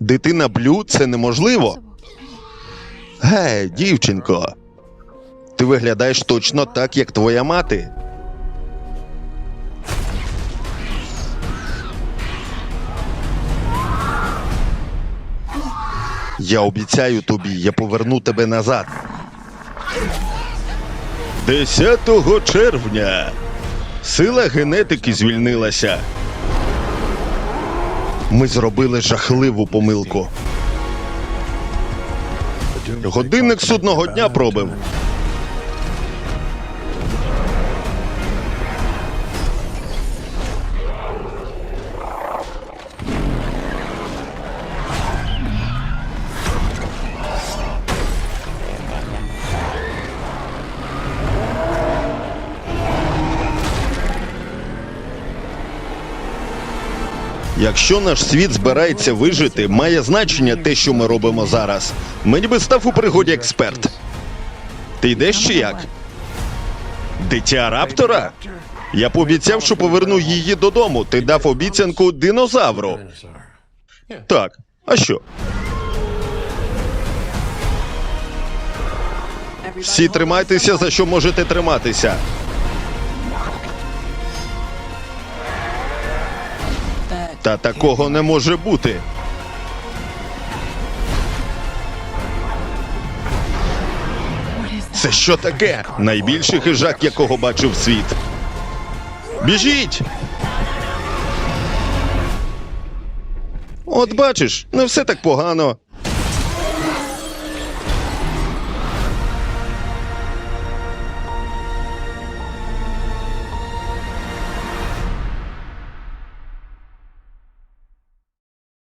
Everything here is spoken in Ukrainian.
Дитина Блю це неможливо. Гей, дівчинко. Ти виглядаєш точно так, як твоя мати. Я обіцяю тобі, я поверну тебе назад. 10 червня. Сила генетики звільнилася. Ми зробили жахливу помилку. Годинник судного дня пробив. Якщо наш світ збирається вижити, має значення те, що ми робимо зараз. Мені би став у пригоді експерт. Ти йдеш чи як? Дитя раптора? Я пообіцяв, що поверну її додому. Ти дав обіцянку динозавру. Так, а що? Всі тримайтеся, за що можете триматися. Та такого не може бути. Це що таке? Найбільший хижак, якого бачив світ. Біжіть! От бачиш, не все так погано.